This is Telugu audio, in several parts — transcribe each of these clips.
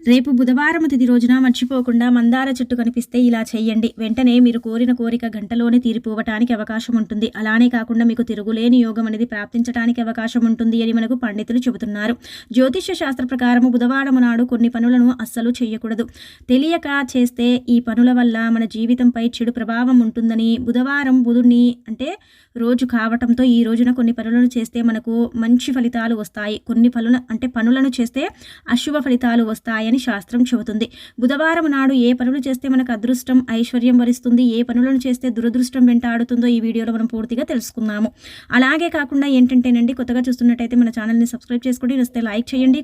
రేపు బుధవారం తిది రోజున మర్చిపోకుండా మందార చెట్టు కనిపిస్తే ఇలా చేయండి వెంటనే మీరు కోరిన కోరిక గంటలోనే తీరిపోవటానికి అవకాశం ఉంటుంది. అలానే కాకుండా మీకు తిరుగులేని యోగం అనేది ప్రాప్తించడానికి అవకాశం ఉంటుంది అని మనకు పండితులు చెబుతున్నారు. జ్యోతిష్య శాస్త్ర ప్రకారం బుధవారం నాడు కొన్ని పనులను అస్సలు చేయకూడదు తెలియక చేస్తే ఈ పనుల వల్ల మన జీవితంపై చెడు ప్రభావం ఉంటుందని బుధవారం బుధుడిని అంటే రోజు కావటంతో ఈ రోజున కొన్ని పనులను చేస్తే మనకు మంచి ఫలితాలు వస్తాయి. కొన్ని పనుల అంటే పనులను చేస్తే అశుభ ఫలితాలు వస్తాయి ఉంటాయని శాస్త్రం చెబుతుంది. బుధవారం నాడు ఏ పనులు చేస్తే మనకు అదృష్టం ఐశ్వర్యం వరిస్తుంది ఏ పనులను చేస్తే దురదృష్టం వెంటాడుతుందో ఈ వీడియోలో మనం పూర్తిగా తెలుసుకుందాము. అలాగే కాకుండా ఏంటంటేనండి కొత్తగా చూస్తున్నట్టయితే మన ఛానల్ని సబ్స్క్రైబ్ చేసుకోండి వస్తే లైక్ చేయండి.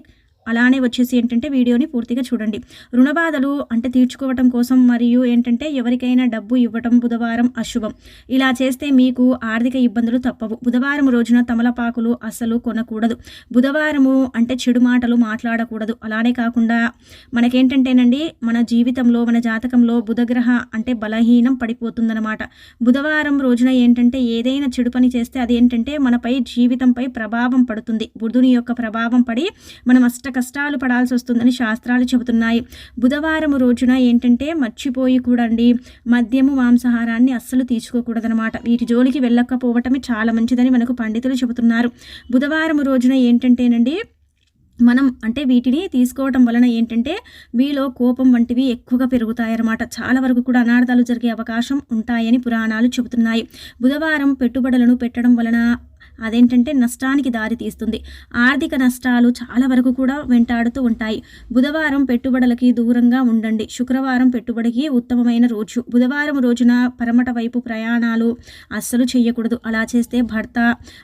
అలానే వచ్చేసి ఏంటంటే వీడియోని పూర్తిగా చూడండి. రుణబాధలు అంటే తీర్చుకోవటం కోసం మరియు ఏంటంటే ఎవరికైనా డబ్బు ఇవ్వటం బుధవారం అశుభం. ఇలా చేస్తే మీకు ఆర్థిక ఇబ్బందులు తప్పవు. బుధవారం రోజున తమలపాకులు అస్సలు కొనకూడదు. బుధవారము అంటే చెడు మాటలు మాట్లాడకూడదు. అలానే కాకుండా మనకేంటంటేనండి మన జీవితంలో మన జాతకంలో బుధగ్రహ అంటే బలహీనం పడిపోతుందన్నమాట. బుధవారం రోజున ఏంటంటే ఏదైనా చెడు పని చేస్తే అదేంటంటే మనపై జీవితంపై ప్రభావం పడుతుంది. బుధుని యొక్క ప్రభావం పడి మనం అష్ట కష్టాలు పడాల్సి వస్తుందని శాస్త్రాలు చెబుతున్నాయి. బుధవారం రోజున ఏంటంటే మర్చిపోయి కూడండి. మద్యము మాంసాహారాన్ని అస్సలు తీసుకోకూడదనమాట వీటి జోలికి వెళ్ళకపోవటమే చాలా మంచిదని మనకు పండితులు చెబుతున్నారు. బుధవారం రోజున ఏంటంటేనండి మనం అంటే వీటిని తీసుకోవటం వలన ఏంటంటే వీలో కోపం వంటివి ఎక్కువగా పెరుగుతాయన్నమాట. చాలా వరకు కూడా అనార్థాలు జరిగే అవకాశం ఉంటాయని పురాణాలు చెబుతున్నాయి. బుధవారం పెట్టుబడులను పెట్టడం వలన అదేంటంటే నష్టానికి దారి తీస్తుంది. ఆర్థిక నష్టాలు చాలా వరకు కూడా వెంటాడుతూ ఉంటాయి. బుధవారం పెట్టుబడులకి దూరంగా ఉండండి. శుక్రవారం పెట్టుబడికి ఉత్తమమైన రోజు. బుధవారం రోజున పరమట వైపు ప్రయాణాలు అస్సలు చేయకూడదు. అలా చేస్తే భర్త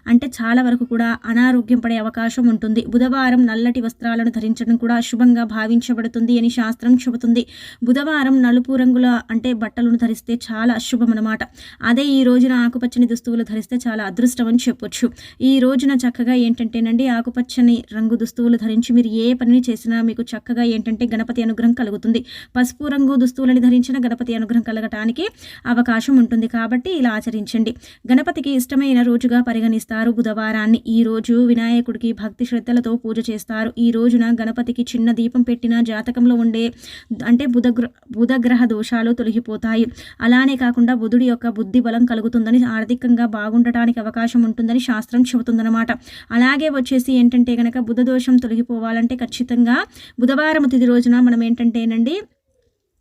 అంటే చాలా వరకు కూడా అనారోగ్యం పడే అవకాశం ఉంటుంది. బుధవారం నల్లటి వస్త్రాలను ధరించడం కూడా అశుభంగా భావించబడుతుంది అని శాస్త్రం చెబుతుంది. బుధవారం నలుపు రంగుల అంటే బట్టలను ధరిస్తే చాలా అశుభం అనమాట అదే ఈ రోజున ఆకుపచ్చని దుస్తువులు ధరిస్తే చాలా అదృష్టం అని చెప్పొచ్చు. చేసుకోవచ్చు ఈ రోజున చక్కగా ఏంటంటేనండి ఆకుపచ్చని రంగు దుస్తువులు ధరించి మీరు ఏ పనిని చేసినా మీకు చక్కగా ఏంటంటే గణపతి అనుగ్రహం కలుగుతుంది. పసుపు రంగు దుస్తువులని ధరించిన గణపతి అనుగ్రహం కలగటానికి అవకాశం ఉంటుంది. కాబట్టి ఇలా ఆచరించండి. గణపతికి ఇష్టమైన రోజుగా పరిగణిస్తారు. బుధవారాన్ని ఈ రోజు వినాయకుడికి భక్తి శ్రద్ధలతో పూజ చేస్తారు. ఈ రోజున గణపతికి చిన్న దీపం పెట్టిన జాతకంలో ఉండే అంటే బుధగ్ర బుధగ్రహ దోషాలు తొలగిపోతాయి. అలానే కాకుండా బుధుడి యొక్క బుద్ధి బలం కలుగుతుందని ఆర్థికంగా బాగుండటానికి అవకాశం ఉంటుందని శాస్త్రం చెబుతుందన్నమాట. అలాగే వచ్చేసి ఏంటంటే కనుక బుధ దోషం తొలగిపోవాలంటే ఖచ్చితంగా బుధవారం తిది రోజున మనం ఏంటంటేనండి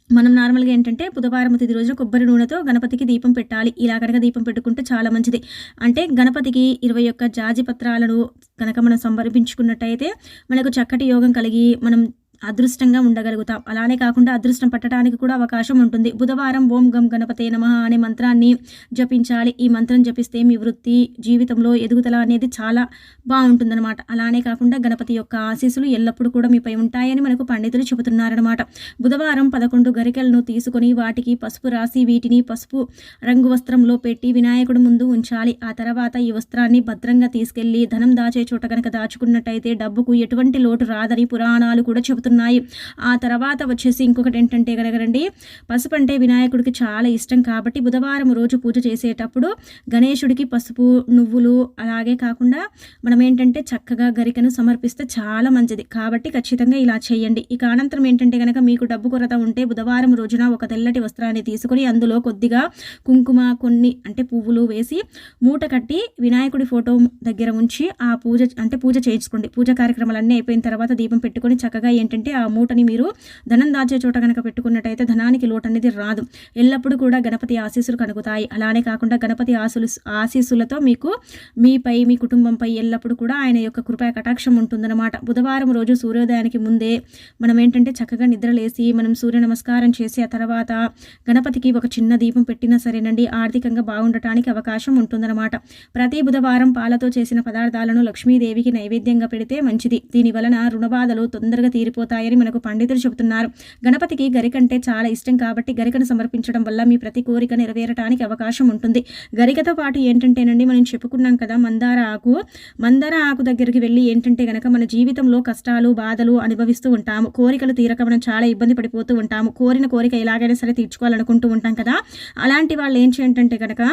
మనం నార్మల్గా ఏంటంటే బుధవారం తిది రోజున కొబ్బరి నూనెతో గణపతికి దీపం పెట్టాలి. ఇలా కనుక దీపం పెట్టుకుంటే చాలా మంచిది. అంటే గణపతికి ఇరవై ఒక్క జాజి పత్రాలను కనుక మనం సమర్పించుకున్నట్టయితే మనకు చక్కటి యోగం కలిగి మనం అదృష్టంగా ఉండగలుగుతాం. అలానే కాకుండా అదృష్టం పట్టడానికి కూడా అవకాశం ఉంటుంది. బుధవారం ఓం గం గణపతే నమ అనే మంత్రాన్ని జపించాలి. ఈ మంత్రం జపిస్తే మీ వృత్తి జీవితంలో ఎదుగుదల అనేది చాలా బాగుంటుందన్నమాట. అలానే కాకుండా గణపతి యొక్క ఆశీస్సులు ఎల్లప్పుడూ కూడా మీపై ఉంటాయని మనకు పండితులు చెబుతున్నారనమాట బుధవారం పదకొండు గరికలను తీసుకొని వాటికి పసుపు రాసి వీటిని పసుపు రంగు వస్త్రంలో పెట్టి వినాయకుడు ముందు ఉంచాలి. ఆ తర్వాత ఈ వస్త్రాన్ని భద్రంగా తీసుకెళ్ళి ధనం దాచే చోట కనుక దాచుకున్నట్టయితే డబ్బుకు ఎటువంటి లోటు రాదని పురాణాలు కూడా చెబుతున్నారు అవుతున్నాయి ఆ తర్వాత వచ్చేసి ఇంకొకటి ఏంటంటే కనుకరండి పసుపు అంటే వినాయకుడికి చాలా ఇష్టం కాబట్టి బుధవారం రోజు పూజ చేసేటప్పుడు గణేశుడికి పసుపు నువ్వులు అలాగే కాకుండా మనం ఏంటంటే చక్కగా గరికను సమర్పిస్తే చాలా మంచిది. కాబట్టి ఖచ్చితంగా ఇలా చేయండి. ఇక అనంతరం ఏంటంటే కనుక మీకు డబ్బు కొరత ఉంటే బుధవారం రోజున ఒక తెల్లటి వస్త్రాన్ని తీసుకొని అందులో కొద్దిగా కుంకుమ కొన్ని అంటే పువ్వులు వేసి మూట కట్టి వినాయకుడి ఫోటో దగ్గర ఉంచి ఆ పూజ అంటే పూజ చేయించుకోండి. పూజ కార్యక్రమాలన్నీ అయిపోయిన తర్వాత దీపం పెట్టుకొని చక్కగా ఏంటంటే ఏంటంటే ఆ మూటని మీరు ధనం దాచే చోట కనుక పెట్టుకున్నట్టయితే ధనానికి లోటు అనేది రాదు. ఎల్లప్పుడూ కూడా గణపతి ఆశీస్సులు కనుగుతాయి. అలానే కాకుండా గణపతి ఆశులు ఆశీస్సులతో మీకు మీపై మీ కుటుంబంపై ఎల్లప్పుడూ కూడా ఆయన యొక్క కృపా కటాక్షం ఉంటుందన్నమాట. బుధవారం రోజు సూర్యోదయానికి ముందే మనం ఏంటంటే చక్కగా నిద్రలేసి మనం సూర్య నమస్కారం చేసి ఆ తర్వాత గణపతికి ఒక చిన్న దీపం పెట్టినా సరేనండి. ఆర్థికంగా బాగుండటానికి అవకాశం ఉంటుందన్నమాట. ప్రతి బుధవారం పాలతో చేసిన పదార్థాలను లక్ష్మీదేవికి నైవేద్యంగా పెడితే మంచిది. దీని వలన రుణబాధలు తొందరగా తీరిపోతాయి. అయిపోతాయని మనకు పండితులు చెబుతున్నారు. గణపతికి గరికంటే చాలా ఇష్టం కాబట్టి గరికను సమర్పించడం వల్ల మీ ప్రతి కోరిక నెరవేరటానికి అవకాశం ఉంటుంది. గరికతో పాటు ఏంటంటేనండి మనం చెప్పుకున్నాం కదా మందార ఆకు. మందార ఆకు దగ్గరికి వెళ్ళి ఏంటంటే గనక మన జీవితంలో కష్టాలు బాధలు అనుభవిస్తూ ఉంటాము. కోరికలు తీరక మనం చాలా ఇబ్బంది పడిపోతూ ఉంటాము. కోరిన కోరిక ఎలాగైనా సరే తీర్చుకోవాలనుకుంటూ ఉంటాం కదా. అలాంటి వాళ్ళు ఏం చేయంటే కనుక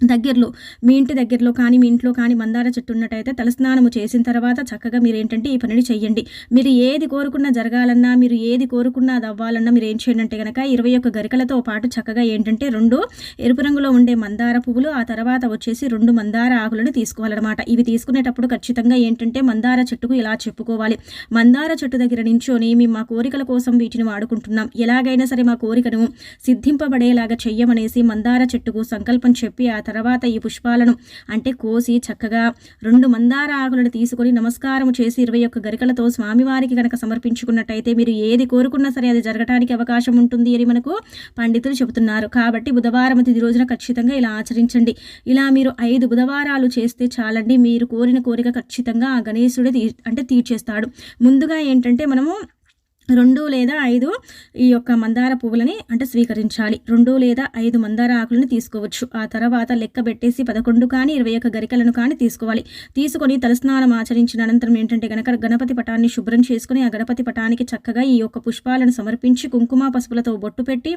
దగ్గరలో మీ ఇంటి దగ్గరలో కానీ మీ ఇంట్లో కానీ మందార చెట్టు ఉన్నట్టయితే తలస్నానము చేసిన తర్వాత చక్కగా మీరు ఏంటంటే ఈ పనిని చెయ్యండి. మీరు ఏది కోరుకున్నా జరగాలన్నా మీరు ఏది కోరుకున్నా అది అవ్వాలన్నా మీరు ఏం చేయండి అంటే కనుక ఇరవై ఒక్క గరికలతో పాటు చక్కగా ఏంటంటే రెండు ఎరుపు రంగులో ఉండే మందార పువ్వులు ఆ తర్వాత వచ్చేసి రెండు మందార ఆకులను తీసుకోవాలన్నమాట. ఇవి తీసుకునేటప్పుడు ఖచ్చితంగా ఏంటంటే మందార చెట్టుకు ఇలా చెప్పుకోవాలి. మందార చెట్టు దగ్గర నించొని మేము మా కోరికల కోసం వీటిని వాడుకుంటున్నాం. ఎలాగైనా సరే మా కోరికను సిద్ధింపబడేలాగా చెయ్యమనేసి మందార చెట్టుకు సంకల్పం చెప్పి ఆ తర్వాత ఈ పుష్పాలను అంటే కోసి చక్కగా రెండు మందార ఆకులను తీసుకొని నమస్కారం చేసి ఇరవై ఒక్క గరికలతో స్వామివారికి కనుక సమర్పించుకున్నట్టయితే మీరు ఏది కోరుకున్నా సరే అది జరగటానికి అవకాశం ఉంటుంది అని మనకు పండితులు చెబుతున్నారు. కాబట్టి బుధవారం తిది రోజున ఖచ్చితంగా ఇలా ఆచరించండి. ఇలా మీరు ఐదు బుధవారాలు చేస్తే చాలండి. మీరు కోరిన కోరిక ఖచ్చితంగా ఆ గణేశుడే తీ అంటే తీర్చేస్తాడు. ముందుగా ఏంటంటే మనము రెండు లేదా ఐదు ఈ యొక్క మందార పువ్వులని అంటే స్వీకరించాలి. రెండు లేదా ఐదు మందార ఆకులను తీసుకోవచ్చు. ఆ తర్వాత లెక్క పెట్టేసి పదకొండు కానీ ఇరవై ఒక్క గరికలను కానీ తీసుకోవాలి. తీసుకొని తలస్నానం ఆచరించిన అనంతరం ఏంటంటే గనక గణపతి పటాన్ని శుభ్రం చేసుకుని ఆ గణపతి పటానికి చక్కగా ఈ యొక్క పుష్పాలను సమర్పించి కుంకుమ పసుపులతో బొట్టు పెట్టి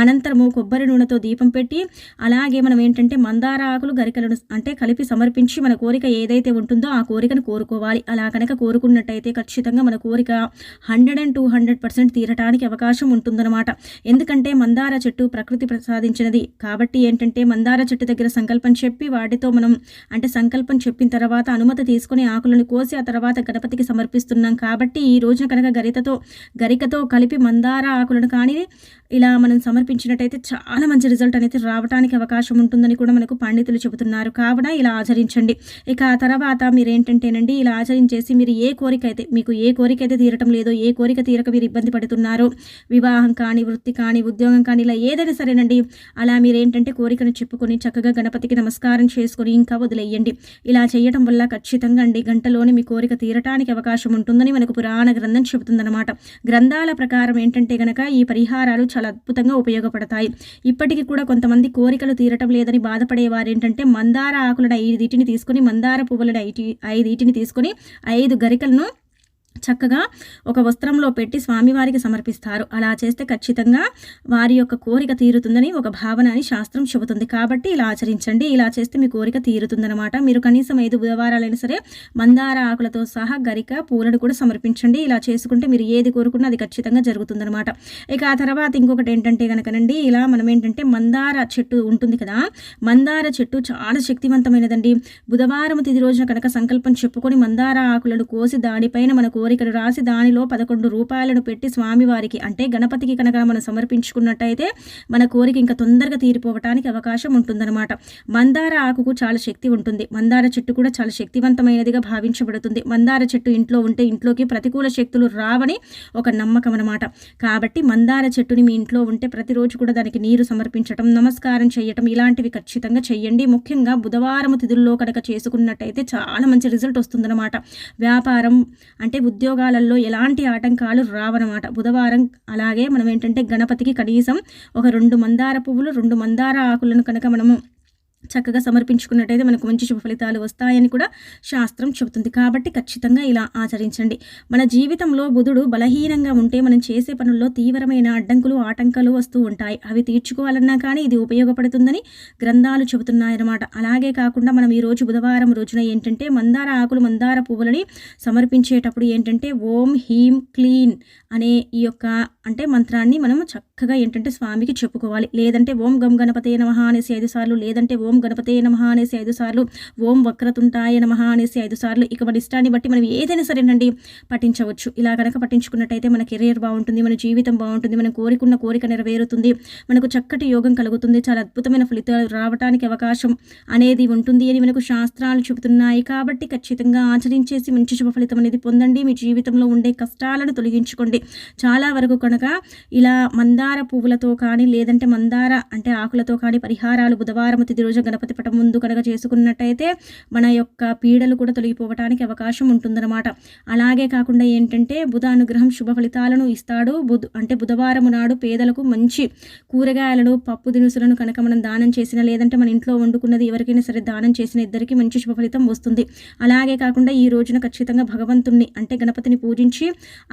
అనంతరము కొబ్బరి నూనెతో దీపం పెట్టి అలాగే మనం ఏంటంటే మందార ఆకులు గరికలను అంటే కలిపి సమర్పించి మన కోరిక ఏదైతే ఉంటుందో ఆ కోరికను కోరుకోవాలి. అలా కనుక కోరుకున్నట్టయితే ఖచ్చితంగా మన కోరిక hundred and two hundred percent తీరటానికి అవకాశం ఉంటుందన్నమాట. ఎందుకంటే మందార చెట్టు ప్రకృతి ప్రసాదించినది. కాబట్టి ఏంటంటే మందార చెట్టు దగ్గర సంకల్పం చెప్పి వాటితో మనం అంటే సంకల్పం చెప్పిన తర్వాత అనుమతి తీసుకొని ఆకులను కోసి ఆ తర్వాత గణపతికి సమర్పిస్తున్నాం. కాబట్టి ఈ రోజున కనుక గరితతో గరికతో కలిపి మందార ఆకులను కానీ ఇలా మనం సమర్పించినట్టయితే చాలా మంచి రిజల్ట్ అనేది రావడానికి అవకాశం ఉంటుందని కూడా మనకు పండితులు చెబుతున్నారు. కావున ఇలా ఆచరించండి. ఇక ఆ తర్వాత మీరు ఏంటంటేనండి ఇలా ఆచరించేసి మీరు ఏ కోరిక అయితే మీకు ఏ కోరిక అయితే తీరటం లేదో ఏ కోరిక తీరక మీరు ఇబ్బంది పడుతున్నారు. వివాహం కానీ వృత్తి కానీ ఉద్యోగం కానీ ఇలా ఏదైనా సరేనండి. అలా మీరు ఏంటంటే కోరికను చెప్పుకొని చక్కగా గణపతికి నమస్కారం చేసుకొని ఇంకా వదిలేయండి. ఇలా చేయటం వల్ల ఖచ్చితంగా అండి గంటలోనే మీ కోరిక తీరటానికి అవకాశం ఉంటుందని మనకు పురాణ గ్రంథం చెబుతుందన్నమాట. గ్రంథాల ప్రకారం ఏంటంటే గనక ఈ పరిహారాలు చాలా అద్భుతంగా ఉపయోగపడతాయి. ఇప్పటికీ కూడా కొంతమంది కోరికలు తీరటం లేదని బాధపడేవారు ఏంటంటే మందార ఆకులను ఐదుటిని తీసుకొని మందార పువ్వులను ఐదు ఐదుటిని తీసుకొని ఐదు గరికలను చక్కగా ఒక వస్త్రంలో పెట్టి స్వామివారికి సమర్పిస్తారు. అలా చేస్తే ఖచ్చితంగా వారి యొక్క కోరిక తీరుతుందని ఒక భావన అని శాస్త్రం చెబుతుంది. కాబట్టి ఇలా ఆచరించండి. ఇలా చేస్తే మీ కోరిక తీరుతుందనమాట మీరు కనీసం ఐదు బుధవారాలైనా సరే మందార ఆకులతో సహా గరిక పూలను కూడా సమర్పించండి. ఇలా చేసుకుంటే మీరు ఏది కోరుకున్నా అది ఖచ్చితంగా జరుగుతుందనమాట ఇక ఆ తర్వాత ఇంకొకటి ఏంటంటే కనుకనండి ఇలా మనం ఏంటంటే మందార చెట్టు ఉంటుంది కదా మందార చెట్టు చాలా శక్తివంతమైనదండి. బుధవారం తిది రోజున కనుక సంకల్పం చెప్పుకొని మందార ఆకులను కోసి దానిపైన మన కోరికను రాసి దానిలో పదకొండు రూపాయలను పెట్టి స్వామివారికి అంటే గణపతికి కనుక మనం సమర్పించుకున్నట్టయితే మన కోరిక ఇంకా తొందరగా తీరిపోవటానికి అవకాశం ఉంటుందన్నమాట. మందార ఆకుకు చాలా శక్తి ఉంటుంది. మందార చెట్టు కూడా చాలా శక్తివంతమైనదిగా భావించబడుతుంది. మందార చెట్టు ఇంట్లో ఉంటే ఇంట్లోకి ప్రతికూల శక్తులు రావని ఒక నమ్మకం అనమాట కాబట్టి మందార చెట్టుని మీ ఇంట్లో ఉంటే ప్రతిరోజు కూడా దానికి నీరు సమర్పించటం నమస్కారం చేయటం ఇలాంటివి ఖచ్చితంగా చేయండి ముఖ్యంగా బుధవారం తిథుల్లో కనుక చేసుకున్నట్టయితే చాలా మంచి రిజల్ట్ వస్తుందన్నమాట. వ్యాపారం అంటే ఉద్యోగాలలో ఎలాంటి ఆటంకాలు రావన్నమాట బుధవారం అలాగే మనం ఏంటంటే గణపతికి కనీసం ఒక రెండు మందార పువ్వులు రెండు మందార ఆకులను కనుక మనము చక్కగా సమర్పించుకున్నట్టయితే మనకు మంచి శుభ ఫలితాలు వస్తాయని కూడా శాస్త్రం చెబుతుంది. కాబట్టి ఖచ్చితంగా ఇలా ఆచరించండి. మన జీవితంలో బుధుడు బలహీనంగా ఉంటే మనం చేసే పనుల్లో తీవ్రమైన అడ్డంకులు ఆటంకాలు వస్తూ ఉంటాయి. అవి తీర్చుకోవాలన్నా కానీ ఇది ఉపయోగపడుతుందని గ్రంథాలు చెబుతున్నాయన్నమాట. అలాగే కాకుండా మనం ఈ రోజు బుధవారం రోజున ఏంటంటే మందార ఆకులు మందార పువ్వులని సమర్పించేటప్పుడు ఏంటంటే ఓం హీం క్లీన్ అనే ఈ యొక్క అంటే మంత్రాన్ని మనం చక్కగా ఏంటంటే స్వామికి చెప్పుకోవాలి. లేదంటే ఓం గం గణపతే నమ అనేసి ఐదు సార్లు లేదంటే ఓం గణపతే నమ అనేసి ఐదు సార్లు ఓం వక్రతుంటాయ నమ అనేసి ఐదు సార్లు ఇక మన ఇష్టాన్ని బట్టి మనం ఏదైనా సరేనండి పఠించవచ్చు. ఇలా కనుక పఠించుకున్నట్టయితే మన కెరీర్ బాగుంటుంది మన జీవితం బాగుంటుంది మనం కోరికున్న కోరిక నెరవేరుతుంది మనకు చక్కటి యోగం కలుగుతుంది చాలా అద్భుతమైన ఫలితాలు రావడానికి అవకాశం అనేది ఉంటుంది అని మనకు శాస్త్రాలు చెబుతున్నాయి. కాబట్టి ఖచ్చితంగా ఆచరించేసి మంచి శుభ ఫలితం అనేది పొందండి. మీ జీవితంలో ఉండే కష్టాలను తొలగించుకోండి. చాలా వరకు కనుక ఇలా మంద మందార పువ్వులతో కానీ లేదంటే మందార అంటే ఆకులతో కానీ పరిహారాలు బుధవారం తిది రోజు గణపతి పటం ముందు కనుక చేసుకున్నట్టయితే మన యొక్క పీడలు కూడా తొలగిపోవడానికి అవకాశం ఉంటుందన్నమాట. అలాగే కాకుండా ఏంటంటే బుధ అనుగ్రహం శుభ ఫలితాలను ఇస్తాడు. బుధ అంటే బుధవారం నాడు పేదలకు మంచి కూరగాయలను పప్పు దినుసులను కనుక మనం దానం చేసిన లేదంటే మన ఇంట్లో వండుకున్నది ఎవరికైనా సరే దానం చేసిన ఇద్దరికి మంచి శుభ ఫలితం వస్తుంది. అలాగే కాకుండా ఈ రోజున ఖచ్చితంగా భగవంతుణ్ణి అంటే గణపతిని పూజించి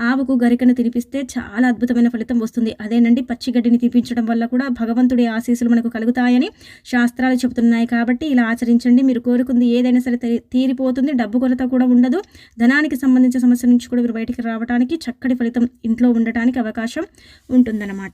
ఆవుకు గరికను తినిపిస్తే చాలా అద్భుతమైన ఫలితం వస్తుంది. అదేనండి తీపించండి పచ్చిగడ్డిని తీపించడం వల్ల కూడా భగవంతుడి ఆశీస్సులు మనకు కలుగుతాయని శాస్త్రాలు చెబుతున్నాయి. కాబట్టి ఇలా ఆచరించండి. మీరు కోరుకుంది ఏదైనా సరే తీ- తీరిపోతుంది. డబ్బు కొరత కూడా ఉండదు. ధనానికి సంబంధించిన సమస్య నుంచి కూడా మీరు బయటికి రావడానికి చక్కటి ఫలితం ఇంట్లో ఉండటానికి అవకాశం ఉంటుందన్నమాట.